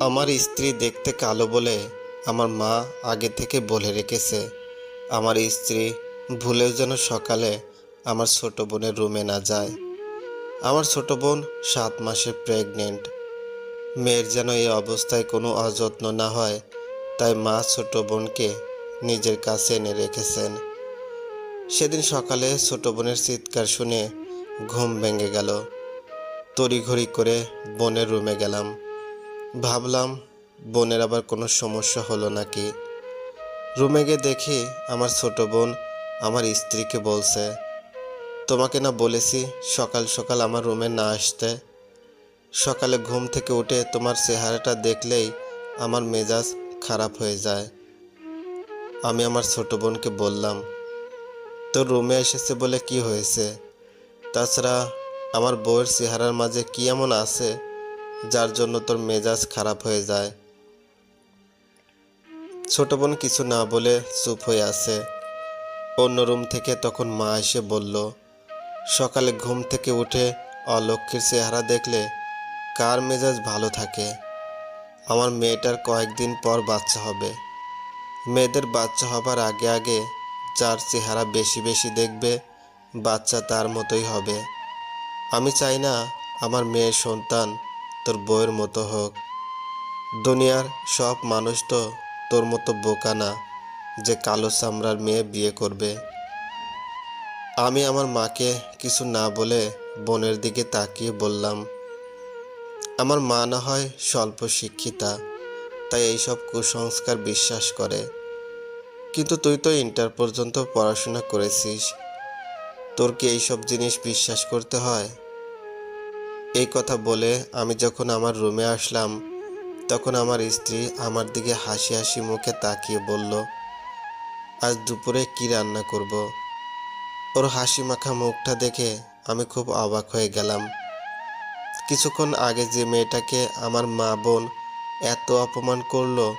আমার স্ত্রী দেখতে কালো বলে আমার মা আগে থেকে বলে রেখেছে। আমার স্ত্রী ভুলেও যেন সকালে আমার ছোট বোনের রুমে না যায়। আমার ছোট বোন সাত মাসে প্রেগনেন্ট মেয়ের যেন এই অবস্থায় কোনো অযত্ন না হয়, তাই মা ছোট বোনকে নিজের কাছে এনে রেখেছেন। সেদিন সকালে ছোট বোনের চিৎকার শুনে ঘুম ভেঙে গেল। তড়িঘড়ি করে বোনের রুমে গেলাম। ভাবলাম, বোনের আবার কোনো সমস্যা হলো নাকি? রুমে গিয়ে দেখি আমার ছোট বোন আমার স্ত্রীকে বলছে, তোমাকে না বলেছি সকাল সকাল আমার রুমে না আসতে? সকালে ঘুম থেকে উঠে তোমার চেহারাটা দেখলেই আমার মেজাজ খারাপ হয়ে যায়। আমি আমার ছোট বোনকে বললাম, তোর রুমে এসেছে বলে কি হয়েছে? তাছাড়া আমার বউয়ের চেহারার মাঝে কি এমন আছে যার জন্য তোর মেজাজ খারাপ হয়ে যায়। ছোট বোন কিছু না বলে চুপ হয়ে আছে। অন্য রুম থেকে তখন মা এসে বলল, সকালে ঘুম থেকে উঠে অলক্ষীর চেহারা দেখলে কার মেজাজ ভালো থাকে? আমার মেয়েটার কয়েকদিন পর বাচ্চা হবে। মেয়েদের বাচ্চা হবার আগে আগে যার চেহারা বেশি বেশি দেখবে, বাচ্চা তার মতোই হবে। আমি চাই না আমার মেয়ের সন্তান তোর বউয়ের মতো হোক। দুনিয়ার সব মানুষ তো তোর মতো বোকা না, যে কালো চামড়ার মেয়ে বিয়ে করবে। আমি আমার মাকে কিছু না বলে বোনের দিকে তাকিয়ে বললাম, আমার মা না হয় স্বল্প শিক্ষিতা, তাই এইসব কুসংস্কার বিশ্বাস করে। কিন্তু তুই তো ইন্টার পর্যন্ত পড়াশোনা করেছিস, তোর কি এইসব জিনিস বিশ্বাস করতে হয়? এই কথা বলে আমি যখন আমার রুমে আসলাম, তখন আমার স্ত্রী আমার দিকে হাসি হাসি মুখে তাকিয়ে বলল, আজ দুপুরে কি রান্না করব। ওর হাসি মাখা মুখটা দেখে আমি খুব অবাক হয়ে গেলাম। কিছুক্ষণ আগে যে মেয়েটাকে আমার মা বোন এত অপমান করল,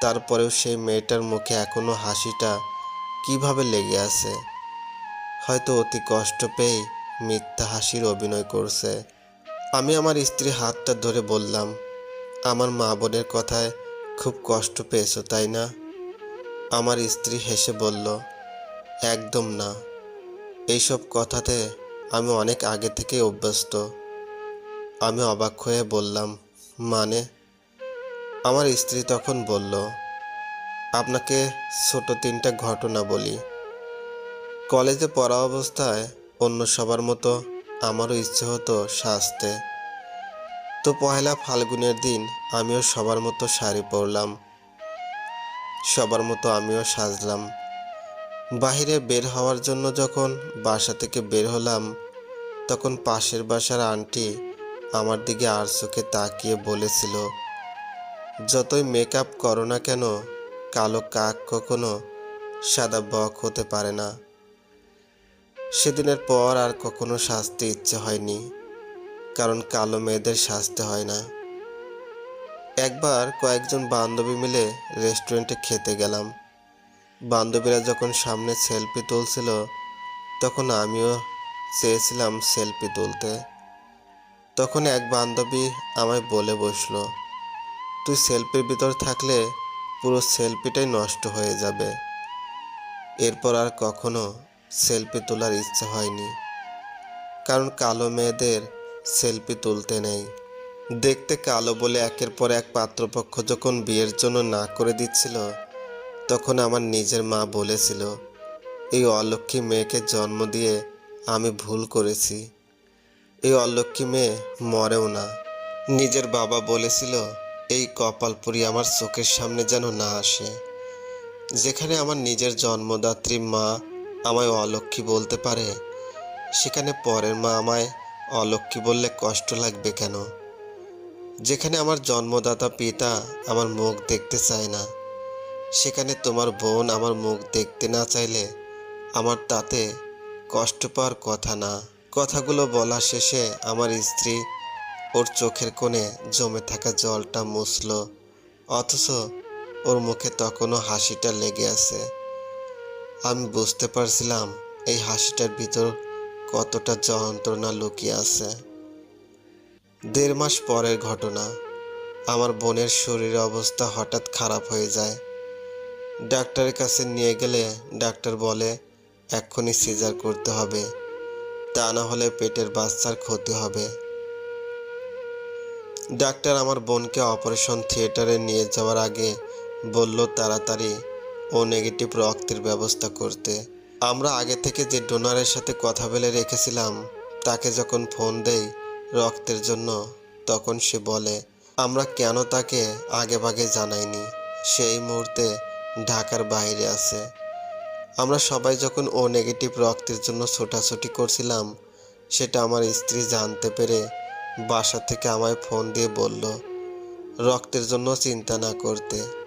তারপরেও সেই মেয়েটার মুখে এখনও হাসিটা কীভাবে লেগে আছে? হয়তো অতি কষ্ট পেয়ে মিথ্যা হাসির অভিনয় করছে। আমি আমার স্ত্রীর হাতটা ধরে বললাম, আমার মা বোনের কথায় খুব কষ্ট পেয়েছ, তাই না? আমার স্ত্রী হেসে বলল, একদম না। এইসব কথাতে আমি অনেক আগে থেকে অভ্যস্ত। আমি অবাক হয়ে বললাম মানে? আমার স্ত্রী তখন বলল, আপনাকে ছোট তিনটা ঘটনা বলি। কলেজে পড়া অবস্থায় অন্য সবার মতো আমারও ইচ্ছে হতো সাজতে। তো পয়লা ফাল্গুনের দিন আমিও সবার মতো শাড়ি পরলাম। সবার মতো আমিও সাজলাম। বাহিরে বের হওয়ার জন্য যখন বাসা থেকে বের হলাম, তখন পাশের বাসার আন্টি আমার দিকে আর চোখে তাকিয়ে বলেছিল, যতই মেকআপ করো না কেন, কালো কাক কখনো সাদা বক হতে পারে না। সেদিনের পর আর কখনো সাজতে ইচ্ছে হয়নি, কারণ কালো মেয়েদের সাজতে হয় না। একবার কয়েকজন বান্ধবী মিলে রেস্টুরেন্টে খেতে গেলাম। বান্ধবীরা যখন সামনে সেলফি তুলছিল, তখন আমিও চেয়েছিলাম সেলফি তুলতে। তখন এক বান্ধবী আমায় বলে বসল, তুই সেলফির ভিতর থাকলে পুরো সেলফিটাই নষ্ট হয়ে যাবে। এরপর আর কখনো সেলফি তোলার ইচ্ছে হয়নি। কারণ কালো মেয়েদের সেলফি তুলতে নেই। দেখতে কালো বলে একের পর এক পাত্রপক্ষ যখন বিয়ের জন্য না করে দিচ্ছিল, তখন আমার নিজের মা বলেছিল, এই অলক্ষী মেয়েকে জন্ম দিয়ে আমি ভুল করেছি। এই অলক্ষী মেয়ে মরেও না। নিজের বাবা বলেছিল, এই কপালপুরি আমার চোখের সামনে যেন না আসে। যেখানে আমার নিজের জন্মদাত্রী মা আমায় অলক্ষী বলতে পারে? সেখানে পরের মা আমায় অলক্ষী বললে কষ্ট লাগবে কেন? যেখানে আমার জন্মদাতা পিতা আমার মুখ দেখতে চায় না, সেখানে তোমার বোন আমার মুখ দেখতে না চাইলে আমার তাতে কষ্ট পাওয়ার কথা না। কথাগুলো বলা শেষে আমার স্ত্রী ওর চোখের কোণে জমে থাকা জলটা মুছল, অথচ ওর মুখে তখনও হাসিটা লেগে আছে। আমি বুঝতে পারছিলাম এই হাসিটার ভিতর কতটা যন্ত্রণা লুকিয়ে আছে। দেড় মাস পরের ঘটনা। আমার বোনের শরীরের অবস্থা হঠাৎ খারাপ হয়ে যায়। ডাক্তারের কাছে নিয়ে গেলে ডাক্তার বলে, এক্ষুনি সিজার করতে হবে। তা না হলে পেটের বাচ্চার ক্ষতি হবে। ডাক্তার আমার বোনকে অপারেশন থিয়েটারে নিয়ে যাওয়ার আগে বলল, তাড়াতাড়ি ও নেগেটিভ রক্তের ব্যবস্থা করতে। আমরা আগে থেকে যে ডোনারের সাথে কথা বলে রেখেছিলাম, তাকে যখন ফোন দেই রক্তের জন্য, তখন সে বলে, আমরা কেন তাকে আগে ভাগে জানাইনি? সেই মুহূর্তে ঢাকার বাইরে আছে। আমরা সবাই যখন ও নেগেটিভ রক্তের জন্য ছোটাছুটি করছিলাম, সেটা আমার স্ত্রী জানতে পেরে বাসা থেকে আমায় ফোন দিয়ে বলল, রক্তের জন্য চিন্তা না করতে।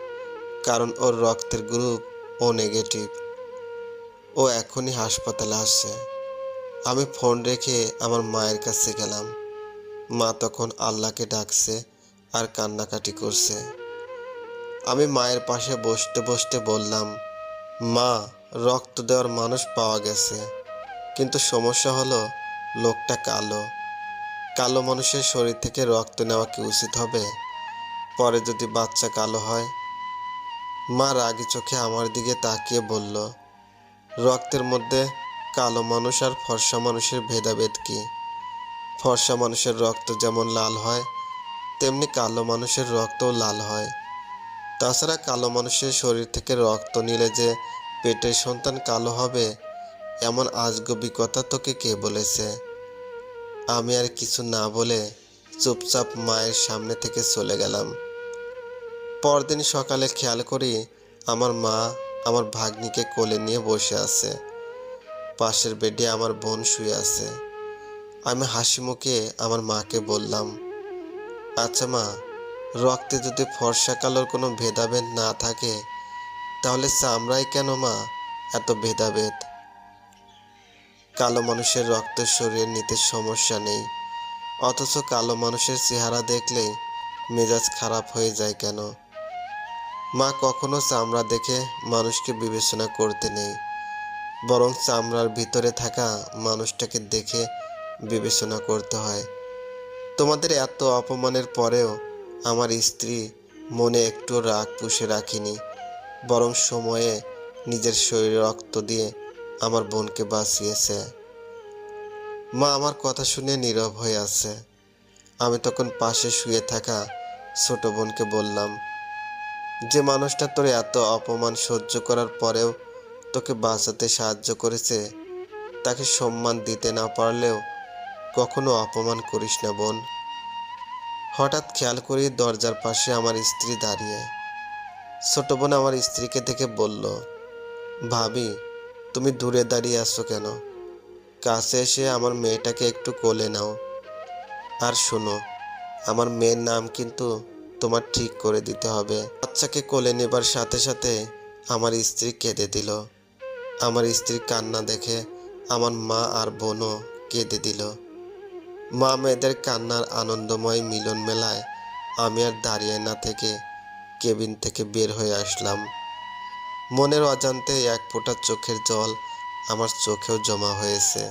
কারণ ওর রক্তের গ্রুপ ও নেগেটিভ ও এখনই হাসপাতালে আসছে। আমি ফোন রেখে আমার মায়ের কাছে গেলাম। মা তখন আল্লাহকে ডাকছে আর কান্নাকাটি করছে। আমি মায়ের পাশে বসতে বসতে বললাম, মা, রক্ত দেওয়ার মানুষ পাওয়া গেছে। কিন্তু সমস্যা হলো লোকটা কালো। কালো মানুষের শরীর থেকে রক্ত নেওয়া কি উচিত হবে? পরে যদি বাচ্চা কালো হয় মা রাগি চোখে আমার দিকে তাকিয়ে বলল, রক্তের মধ্যে কালো মানুষ আর ফর্সা মানুষের ভেদাভেদ কি? ফর্সা মানুষের রক্ত যেমন লাল হয়, তেমনি কালো মানুষের রক্তও লাল হয়। তাছাড়া কালো মানুষের শরীর থেকে রক্ত নিলে যে পেটের সন্তান কালো হবে, এমন আজগবি কথা তোকে কে বলেছে? আমি আর কিছু না বলে চুপচাপ মায়ের সামনে থেকে চলে গেলাম। পরদিন সকালে খেয়াল করি আমার মা আমার ভাগ্নিকে কোলে নিয়ে বসে আছে। পাশের বেডে আমার বোন শুয়ে আছে। আমি হাসি মুখে আমার মাকে বললাম আচ্ছা মা, রক্তে যদি ফর্সা কালোর কোনো ভেদাভেদ না থাকে, তাহলে চামড়ায় কেন মা এত ভেদাভেদ? কালো মানুষের রক্ত সরিয়ে নিতে সমস্যা নেই, অথচ কালো মানুষের চেহারা দেখলে মেজাজ খারাপ হয়ে যায় কেন? মা কখনো চামড়া দেখে মানুষকে বিবেচনা করতে নেই, বরং চামড়ার ভিতরে থাকা মানুষটাকে দেখে বিবেচনা করতে হয়। তোমাদের এত অপমানের পরেও আমার স্ত্রী মনে একটু রাগ পুষে রাখিনি, বরং সময়ে নিজের শরীরে রক্ত দিয়ে আমার বোনকে বাঁচিয়েছে। মা আমার কথা শুনে নীরব হয়ে আছে। আমি তখন পাশে শুয়ে থাকা ছোট বোনকে বললাম যে মানুষটা তোর এত অপমান সহ্য করার পরেও তোকে বাঁচাতে সাহায্য করেছে, তাকে সম্মান দিতে না পারলেও কখনো অপমান করিস না বোন। হঠাৎ খেয়াল করি দরজার পাশে আমার স্ত্রী দাঁড়িয়ে। ছোট বোন আমার স্ত্রীকে দেখে বলল, ভাবি, তুমি দূরে দাঁড়িয়ে আসছো কেন? কাছে এসে আমার মেয়েটাকে একটু কোলে নাও। আর শোনো, আমার মেয়ের নাম কিন্তু তোমার ঠিক করে দিতে হবে। বাচ্চাকে কোলে নেবার সাথে সাথে আমার স্ত্রী কেঁদে দিল। আমার স্ত্রীর কান্না দেখে আমার মা আর বোনও কেঁদে দিল। মা মেয়েদের কান্নার আনন্দময় মিলন মেলায় আমি আর দাঁড়িয়ে না থেকে কেবিন থেকে বের হয়ে আসলাম। মনের অজান্তে এক ফোঁটা চোখের জল আমার চোখেও জমা হয়েছে।